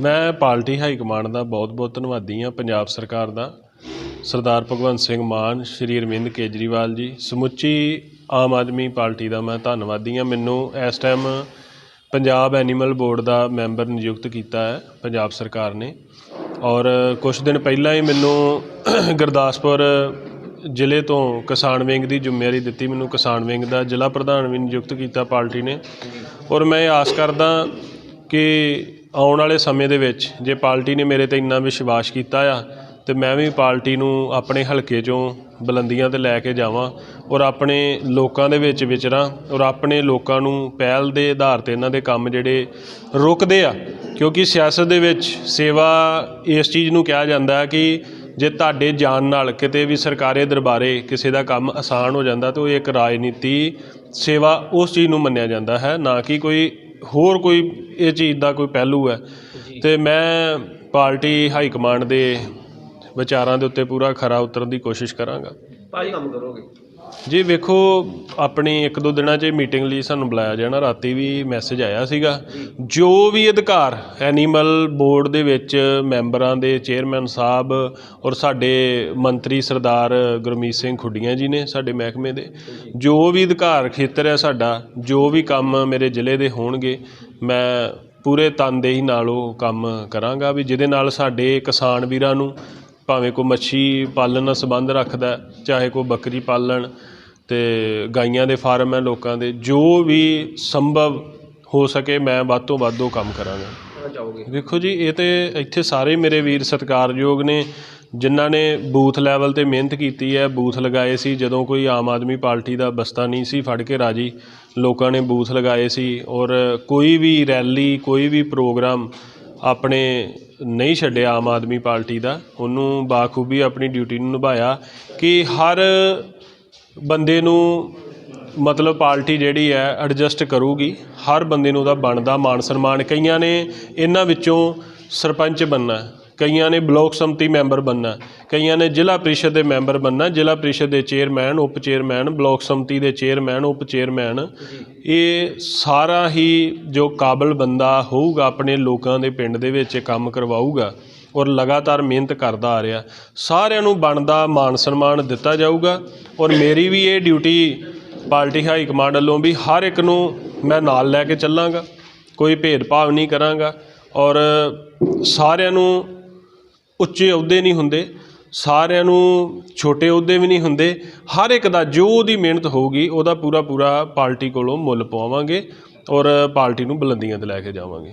ਮੈਂ party high command ਦਾ ਬਹੁਤ-ਬਹੁਤ ਧੰਨਵਾਦੀ ਹਾਂ, ਪੰਜਾਬ ਸਰਕਾਰ ਦਾ। ਸਰਦਾਰ ਭਗਵੰਤ ਸਿੰਘ ਮਾਨ, ਸ਼੍ਰੀ ਅਰਵਿੰਦ ਕੇਜਰੀਵਾਲ ਜੀ, ਸਮੁੱਚੀ ਆਮ ਆਦਮੀ ਪਾਰਟੀ ਦਾ ਮੈਂ ਧੰਨਵਾਦੀ ਹਾਂ। ਮੈਨੂੰ ਇਸ ਟਾਈਮ ਪੰਜਾਬ ਐਨੀਮਲ ਬੋਰਡ ਦਾ ਮੈਂਬਰ ਨਿਯੁਕਤ ਕੀਤਾ ਹੈ, ਪੰਜਾਬ ਸਰਕਾਰ ਨੇ। ਔਰ ਕੁਝ ਦਿਨ ਪਹਿਲਾਂ ਹੀ ਮੈਨੂੰ ਗੁਰਦਾਸਪੁਰ ਜ਼ਿਲ੍ਹੇ ਤੋਂ ਕਿਸਾਨ ਵਿੰਗ ਦੀ ਜ਼ਿੰਮੇਵਾਰੀ ਦਿੱਤੀ। ਮੈਨੂੰ ਕਿਸਾਨ ਵਿੰਗ ਦਾ ਜ਼ਿਲ੍ਹਾ ਪ੍ਰਧਾਨ ਵੀ ਨਿਯੁਕਤ ਕੀਤਾ ਪਾਰਟੀ ਨੇ। ਔਰ ਮੈਂ ਆਸ ਕਰਦਾ ਕਿ ਆਉਣ ਵਾਲੇ ਸਮੇਂ ਦੇ ਵਿੱਚ ਜੇ ਪਾਰਟੀ ਨੇ ਮੇਰੇ ਤੇ ਇੰਨਾ ਵਿਸ਼ਵਾਸ ਕੀਤਾ ਆ, ਤੇ ਮੈਂ ਵੀ ਪਾਰਟੀ ਨੂੰ ਆਪਣੇ ਹਲਕੇ 'ਚੋਂ ਬੁਲੰਦੀਆਂ ਤੇ ਲੈ ਕੇ ਜਾਵਾਂ ਔਰ ਆਪਣੇ ਲੋਕਾਂ ਦੇ ਵਿੱਚ ਵਿਚਰਾਂ ਔਰ ਆਪਣੇ ਲੋਕਾਂ ਨੂੰ ਪਹਿਲ ਦੇ ਆਧਾਰ ਤੇ ਇਹਨਾਂ ਦੇ ਕੰਮ ਜਿਹੜੇ ਰੁਕਦੇ ਆ, ਕਿਉਂਕਿ ਸਿਆਸਤ ਦੇ ਵਿੱਚ ਸੇਵਾ ਇਸ ਚੀਜ਼ ਨੂੰ ਕਿਹਾ ਜਾਂਦਾ ਕਿ ਜੇ ਤੁਹਾਡੇ ਜਾਣ ਨਾਲ ਕਿਤੇ ਵੀ ਸਰਕਾਰੀ ਦਰਬਾਰੇ ਕਿਸੇ ਦਾ ਕੰਮ ਆਸਾਨ ਹੋ ਜਾਂਦਾ ਤਾਂ ਉਹ ਇੱਕ ਰਾਜਨੀਤੀ ਸੇਵਾ ਉਸ ਚੀਜ਼ ਨੂੰ ਮੰਨਿਆ ਜਾਂਦਾ ਹੈ, ਨਾ ਕਿ ਕੋਈ ਹੋਰ ਕੋਈ ਇਹ ਚੀਜ਼ ਦਾ ਕੋਈ ਪਹਿਲੂ ਹੈ। ਤੇ ਮੈਂ ਪਾਰਟੀ ਹਾਈ ਕਮਾਂਡ ਦੇ ਵਿਚਾਰਾਂ ਦੇ ਉੱਤੇ ਪੂਰਾ ਖਰਾ ਉਤਰਨ ਦੀ ਕੋਸ਼ਿਸ਼ ਕਰਾਂਗਾ। ਭਾਜੀ ਕੰਮ ਕਰੋਗੇ? ਜੀ, ਵੇਖੋ, ਆਪਣੀ ਇੱਕ ਦੋ ਦਿਨਾਂ 'ਚ ਮੀਟਿੰਗ ਲਈ ਸਾਨੂੰ ਬੁਲਾਇਆ ਜਾਣਾ। ਰਾਤੀ ਵੀ ਮੈਸੇਜ ਆਇਆ ਸੀਗਾ। ਜੋ ਵੀ ਅਧਿਕਾਰ ਐਨੀਮਲ ਬੋਰਡ ਦੇ ਵਿੱਚ ਮੈਂਬਰਾਂ ਦੇ ਚੇਅਰਮੈਨ ਸਾਹਿਬ ਔਰ ਸਾਡੇ ਮੰਤਰੀ ਸਰਦਾਰ ਗੁਰਮੀਤ ਸਿੰਘ ਖੁੱਡੀਆਂ ਜੀ ਨੇ ਸਾਡੇ ਮਹਿਕਮੇ ਦੇ, ਜੋ ਵੀ ਅਧਿਕਾਰ ਖੇਤਰ ਹੈ ਸਾਡਾ, ਜੋ ਵੀ ਕੰਮ ਮੇਰੇ ਜ਼ਿਲ੍ਹੇ ਦੇ ਹੋਣਗੇ, ਮੈਂ ਪੂਰੇ ਤਨਦੇਹੀ ਨਾਲ ਉਹ ਕੰਮ ਕਰਾਂਗਾ ਵੀ ਜਿਹਦੇ ਨਾਲ ਸਾਡੇ ਕਿਸਾਨ ਵੀਰਾਂ ਨੂੰ ਭਾਵੇਂ ਕੋਈ ਮੱਛੀ ਪਾਲਣ ਨਾਲ ਸੰਬੰਧ ਰੱਖਦਾ ਚਾਹੇ ਕੋਈ ਬੱਕਰੀ ਪਾਲਣ ਤੇ ਗਾਈਆਂ ਦੇ ਫਾਰਮ ਹੈ ਲੋਕਾਂ ਦੇ ਜੋ ਵੀ ਸੰਭਵ ਹੋ ਸਕੇ ਮੈਂ ਵੱਧ ਤੋਂ ਵੱਧ ਉਹ ਕੰਮ ਕਰਾਂਗਾ। ਵੇਖੋ ਜੀ ਇਹ ਤੇ ਇੱਥੇ ਸਾਰੇ ਮੇਰੇ ਵੀਰ ਸਤਿਕਾਰਯੋਗ ਨੇ ਜਿਨ੍ਹਾਂ ਨੇ ਬੂਥ ਲੈਵਲ ਤੇ ਮਿਹਨਤ ਕੀਤੀ ਹੈ ਬੂਥ ਲਗਾਏ ਸੀ ਜਦੋਂ ਕੋਈ ਆਮ ਆਦਮੀ ਪਾਰਟੀ ਦਾ ਬਸਤਾ ਨਹੀਂ ਸੀ ਫੜ ਕੇ ਰਾਜੀ ਲੋਕਾਂ ਨੇ ਬੂਥ ਲਗਾਏ ਸੀ ਔਰ ਕੋਈ ਵੀ ਰੈਲੀ ਕੋਈ ਵੀ ਪ੍ਰੋਗਰਾਮ ਆਪਣੇ ਨਹੀਂ ਛੱਡਿਆ ਆਮ ਆਦਮੀ ਪਾਰਟੀ ਦਾ, ਉਹਨੂੰ ਬਾਖੂਬੀ ਆਪਣੀ ਡਿਊਟੀ ਨੂੰ ਨਿਭਾਇਆ ਕਿ ਹਰ ਬੰਦੇ ਨੂੰ ਮਤਲਬ ਪਾਰਟੀ ਜਿਹੜੀ ਹੈ ਐਡਜਸਟ ਕਰੂਗੀ, ਹਰ ਬੰਦੇ ਨੂੰ ਉਹਦਾ ਬਣਦਾ ਮਾਣ ਸਨਮਾਨ ਕਈਆਂ ਨੇ ਇਹਨਾਂ ਵਿੱਚੋਂ ਸਰਪੰਚ ਬੰਨਾ ਕਈਆਂ ਨੇ ਬਲਾਕ ਸੰਮਤੀ ਮੈਂਬਰ ਬੰਨਾ ਕਈਆਂ ਨੇ ਜ਼ਿਲ੍ਹਾ ਪ੍ਰੀਸ਼ਦ ਦੇ ਮੈਂਬਰ ਬੰਨਾ ਜ਼ਿਲ੍ਹਾ ਪ੍ਰੀਸ਼ਦ ਦੇ ਚੇਅਰਮੈਨ, ਉਪ ਚੇਅਰਮੈਨ, ਬਲਾਕ ਸੰਮਤੀ ਦੇ ਚੇਅਰਮੈਨ, ਉਪ ਚੇਅਰਮੈਨ। ਇਹ ਸਾਰਾ ਹੀ ਜੋ ਕਾਬਲ ਬੰਦਾ ਹੋਊਗਾ ਆਪਣੇ ਲੋਕਾਂ ਦੇ ਪਿੰਡ ਦੇ ਵਿੱਚ ਕੰਮ ਕਰਵਾਊਗਾ ਔਰ ਲਗਾਤਾਰ ਮਿਹਨਤ ਕਰਦਾ ਆ ਰਿਹਾ, ਸਾਰਿਆਂ ਨੂੰ ਬਣਦਾ ਮਾਨ ਸਨਮਾਨ ਦਿੱਤਾ ਜਾਊਗਾ ਔਰ ਮੇਰੀ ਵੀ ਇਹ ਡਿਊਟੀ ਪਾਰਟੀ ਹਾਈ ਕਮਾਂਡ ਵੱਲੋਂ ਵੀ ਹਰ ਇੱਕ ਨੂੰ ਮੈਂ ਨਾਲ ਲੈ ਕੇ ਚੱਲਾਂਗਾ, ਕੋਈ ਭੇਦਭਾਵ ਨਹੀਂ ਕਰਾਂਗਾ ਔਰ ਸਾਰਿਆਂ ਨੂੰ ਉੱਚੇ ਅਹੁਦੇ ਨਹੀਂ ਹੁੰਦੇ, ਸਾਰਿਆਂ ਨੂੰ ਛੋਟੇ ਅਹੁਦੇ ਵੀ ਨਹੀਂ ਹੁੰਦੇ, ਹਰ ਇੱਕ ਦਾ ਜੋ ਉਹਦੀ ਮਿਹਨਤ ਹੋਊਗੀ, ਉਹਦਾ ਪੂਰਾ ਪੂਰਾ ਪਾਰਟੀ ਕੋਲੋਂ ਮੁੱਲ ਪਵਾਵਾਂਗੇ ਔਰ ਪਾਰਟੀ ਨੂੰ ਬੁਲੰਦੀਆਂ ਤੇ ਲੈ ਕੇ ਜਾਵਾਂਗੇ।